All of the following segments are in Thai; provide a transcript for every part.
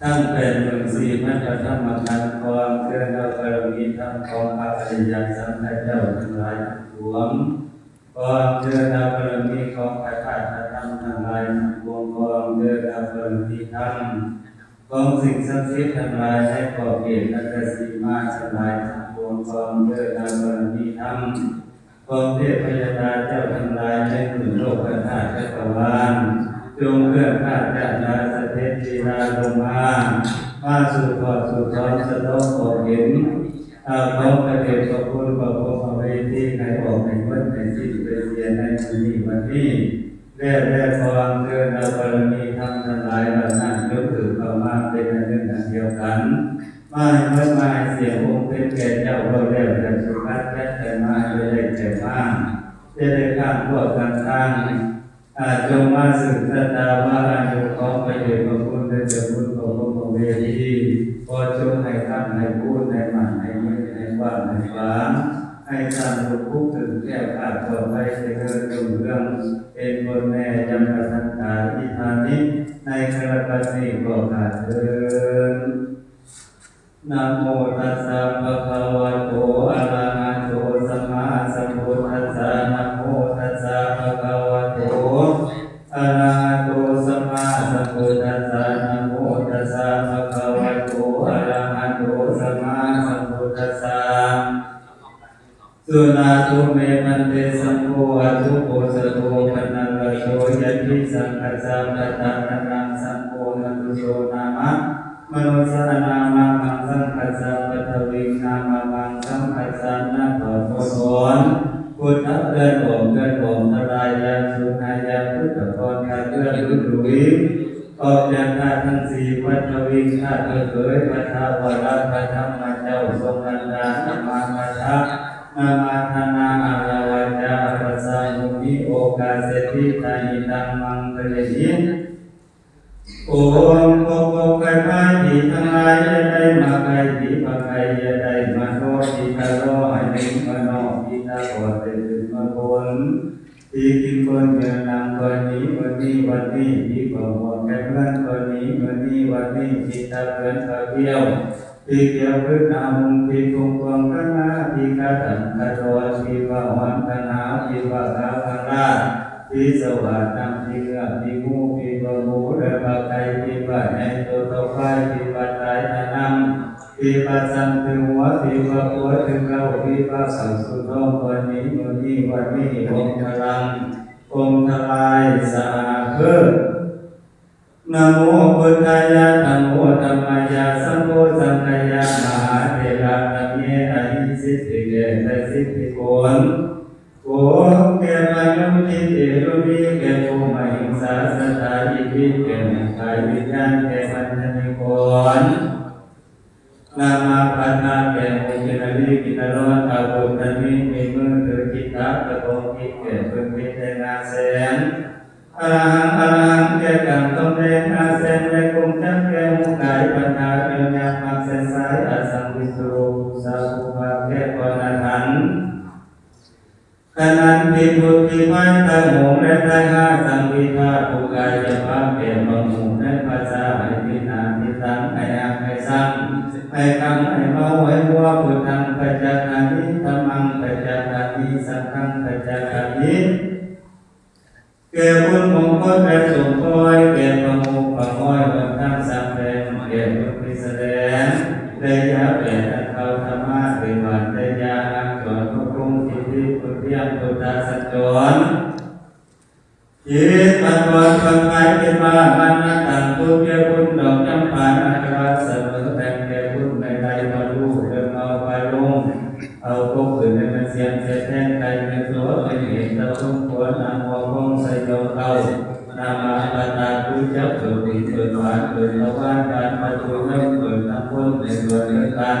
ทั้งเป็นหมื่นสี่พันธรรมคันความเคลื่อนเราบารมีทั้งของพระอริยสังฆเจ้าทั้งหลายทั้งปวงความเคลื่อนเราบารมีของพระธาตุธรรมทั้งหลายทั้งปวงความเคลื่อนเราบารมีทั้งของสิ่งศักดิ์สิทธิ์ทั้งหลายในขอบเขตและกสีมาทั้งหลายทั้งปวงความเคลื่อนเราบารมีทั้งองค์เทพยดาเจ้าทั้งหลายในหมื่นโลกธาตุจักรวาล จงเคลื่อนข้าจานาสเทธีนาลงมามาสู่ขอสู่ท้องสะท้อนขอเห็นอาพร้อมกระเด็นขอบคุณขอบคุณขอเวทีในออกในวันในสิ้นไปเสียนในวันนี้วันนี้แร่แร่ความเกินบารมีทำทั้งหลายเรานั่งยกถือเข้ามาเป็นอันหนึ่งอันเดียวกันมาเมื่อมาเสียองค์เป็นแก่เจ้าเราแล้วแต่สุขัดแต่มาจะได้แต่มาจะได้ข้ามพวกกันทาง อาจงมาสืบสตาว่าอายุของประโยชน์ของคุณได้จะบุญของพระเวทีพอจงให้ข้ามให้พูดให้หมันให้ยืนให้ว่าให้ฟังให้ทำทุกข์ถึงแก้ขาดต่อไปเสด็จรุ่งเรื่องเป็นบนแม่ยมสันตาอิทานิในคราปฏิก็ขาดเดินนะโมตัสสะภะคะวะโตอะระะนะโมตัสสะภะคะวะโตอะระหะโตสัมมาสัมพุทธัสสะสุนาทุเมมันเตสัมโฆอะทุโกสโตปนังโสยันติสังฆสัมปะตะระนังสัมโฆนันตุโสนามะมโนสรนามามังสังคัสสะปัทวิงนามังสังคัสสะนาถอดโสนพุทธะเอื้อนโอมเอื้อนโอมทรายยาสุนายาพุทธพรคาเอื้อนลุลุยออกจากธาตุทั้งสี่ปั ทวิงธาเอ๋ยปัทาวรัตปัทธมาเจ้าทรงอันดานามาปัทธะนามาธนาอาลาวาจาปัสสามุนิโอกาเสติตานิตังมังคะเลหิโอมโกโกกันมาดีทั้งหลายได้มาไกลดีมาไกละได้มาโนดีตาโลให้หนึ่งมาโนดีตาบอดเป็นมาบนที่กินคนเงินนำคนนี้วันนี้วันนี้ที่บอกว่าแก่เพื่อนคนนี้วันนี้วันนี้ที่ตาเพื่อนตาเบี้ยวที่เกี่ ยวพื้นอามุงที่คงควงกันนาทีกระตันกระโดดที่ว่าวันกนาที่ว่าขาวกันาทีสวัสดิ์ทีเงือกที่งูทีบะมูรือปลาไก่ที่ปลาในตัวต่าไฟที่ปลาตายทานำที่ปลาสันถึงหัวที่ปลาหัวถึงเก้าที่ปลาสังสุดท้องวันนี้วันนี้วันนี้องค์พลังองค์ทลายสาเพื่อ นะโมพุทธายะนะโมธรรมายะสัมโฆสังฆายะมหาเถระนะเมอหิสิทธิเกตสิทธิโกนโอแก่มายุติเตรุวิแก่ภูมิหิงสาสตาอิวิแก่กายวิญญาณแก่พันธนิกรนามาพันนาแก่โมกินาลีกินารอนอาบุตรนิมีมื ทุกรุงที่ที่พุทธิยมพุทธสัจจรจิตปัจจุบันปัจจัยเป็นมามันนัตังตุเกี่ยวบุญดอกจำปาอัคราเสมอแต่งแก่บุญในใดมาลูเดินเอาไปลงเอาพวกอื่นในมันเสียงเสียแทนใครเป็นตัวเป็นเหตุเราต้องควรนำหัวคงใส่ยงเอานามาปตาผู้เจ้าเกิดปีเกิดหวานเกิดละว่านการประตูไม่เกิดน้ำพ้นในตัวเดียวกัน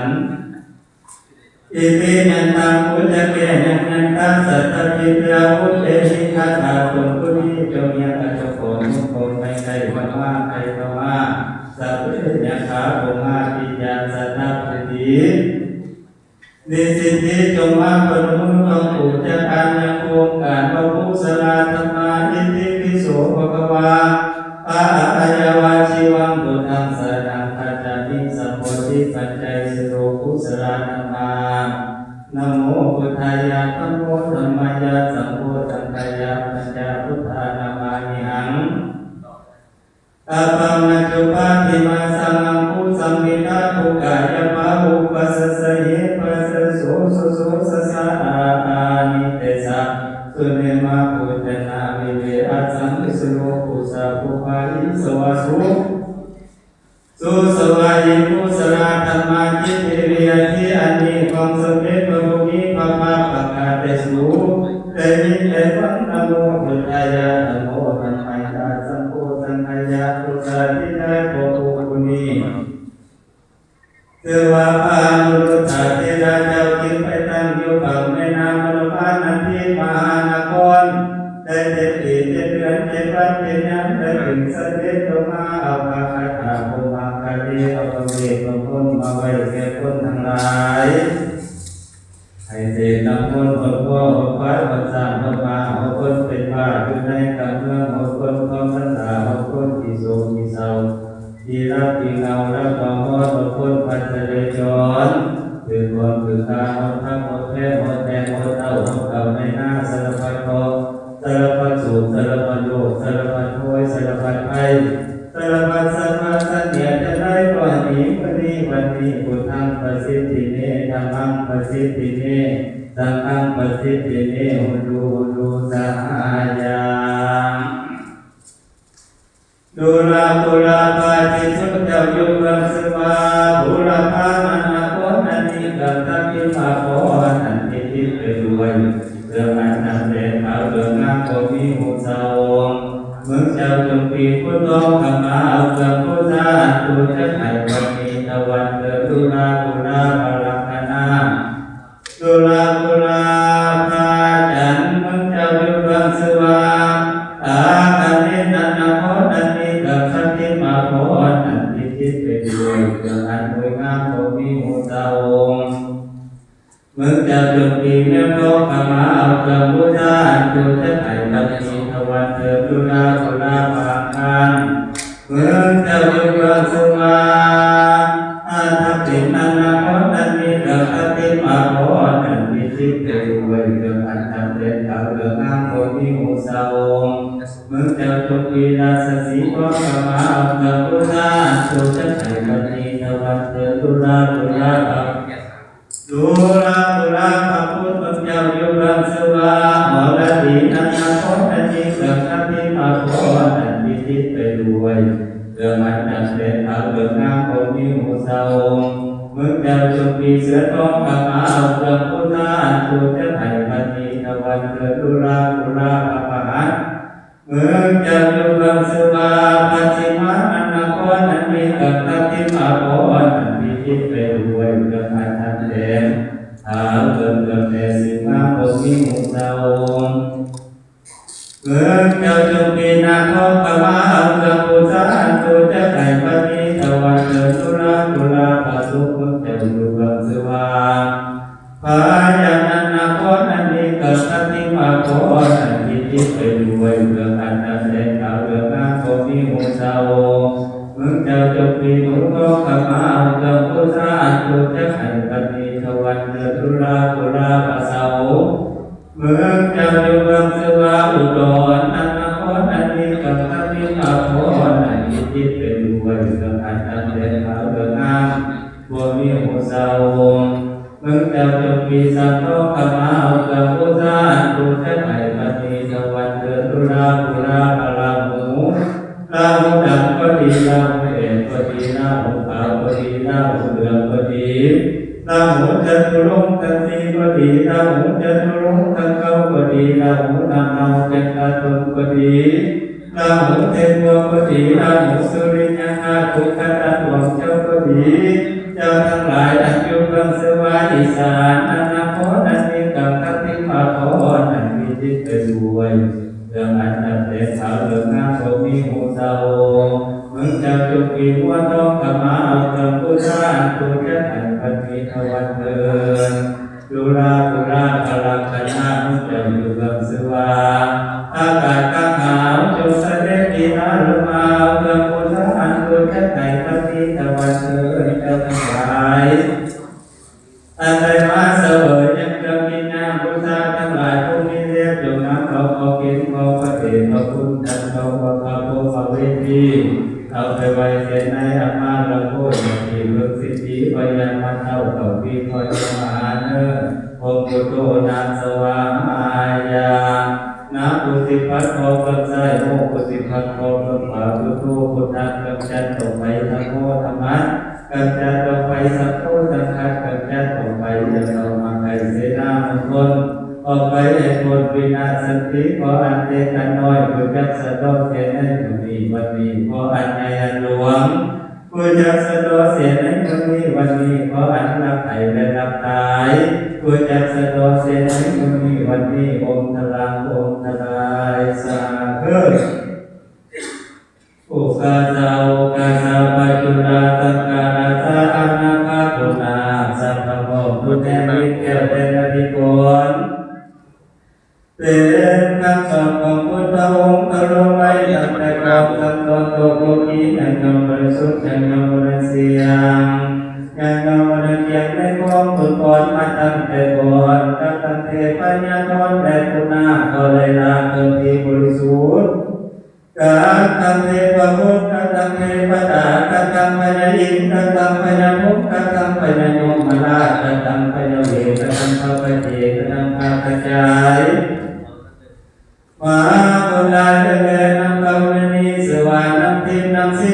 อิติยันตังพุทธเกยันยันตังสัตติเตาพุทธเสิกาตาคนผู้นี้จงยังอัจโกนุโกไม่ใครวันว่าใครพว่าสัพเพยะขาโภมาปิยาสัตตปฏินิสิทธิจงมาปนุ จุปาติมาสังคุสัมมิทาภูกายปะภูปัสสะเยปัสสุสุสสสะอาตานิเตสะสุเนมาภูตนาวิเวอัสสังวิสโลภูสะภูปาริสวาสุสุสวายิภูสนาธรรมาจิตเรียทิอันนี้ความสำเร็จพระภูมิพระภาปะกาศเตสุเตมิเตวันตโมพุทธายา คนทั้งหลายให้เสกน้ำมนต์ผลพ่อผลฟ้าผลสามผลมาผลคนเป็นป่าคือในกำเมืองผลคนความสันตาผลคนที่สูงที่เศร้าที่รับที่เงารับต่อมอผลคนพันเจริญจรคือความคือตาผลทั้งหมดแท้หมดแท้หมดเต้าหมด thiên xuất đầu dung จุติเมโลกมาอัปมุทาจุตไตตันติทวันเตตุนาสุนาภาคันเมื่อเจ้าโยสุ Amen. bởi được hạt tâm đến thảo được an vô vi hồ sa hồ mừng theo trong vi sa thô cầm áo cầm vô sa tu thế này và thì sa văn tự tu ra tu ra và la mũ la mũ đẳng có đi la mũ đèn có đi la mũ thảo có đi la mũ đường có đi la mũ chân tu lung chân si có đi la mũ chân tu lung chân câu có đi la mũ nam nam chân ta tu có đi นาหุเทนโลกตินาหุสุริยานาคุตตะหลงเจ้าก็ดีเจ้าทั้งหลายอันยุบังสวาอิสานอนาคโอันมีกับทัพทิมาโอนันมีจิตเป็นด้วยเรื่องอันนันเดาเรื่องนาโสมีหูเศร้ามึงจะจุกิวัต้องกมเอาธรรมพุทธานตัจันพันมีทวันเดิดดูราดูราพลังคณะมึงจะอยู่กับ วินโมปฏิปคุณทันโตปภาโตปวิทีเอาไปไว้เสนในอามาระโพธิทีเลิกสิทธิปยัญมัเท่ากับวิคอยมหาเนอโอปุโตนาสวามายานาปุสิภัทโทปัจจัยโมปุสิภัทโทปัปาปุโตพุทธังกัจจันตไปสัพโมธรรมะกัมจันตไปสัพพสังฆังกัมจันตไปจะเรามาไกเสนามุคน ออกไปให้คนวินาสันติขออันเตตันน้อยผู้จักสะดอกเสียในวันนี้วันนี้ขออันใหญ่อันหลวงผู้จักสะดอกเสียในวันนี้วันนี้ขออันรับไถ่และรับตายผู้จักสะดอกเสียในวันนี้วันนี้องค์ทลางองค์ทลายสาธุ สุทธิ์ยังยอมบริเสียงยังยอมบริเกียรติในความสุขก่อนมาตั้งแต่ก่อนตั้งตั้งเทปัญญาทอนแต่คุนาก็ได้ลาเกิดที่บริสุทธิ์กาตังเทปะมุตกาตังเทปะตากาตังปัญญาอินกาตังปัญญามุกกาตังปัญญาโยมมาลากาตังปัญญาเวกาตังข้าพเจกาตังข้าพเจายมาบุญลาเจริญนำกำมณีสวานังทิมนำสิมณีสวานังเกวเล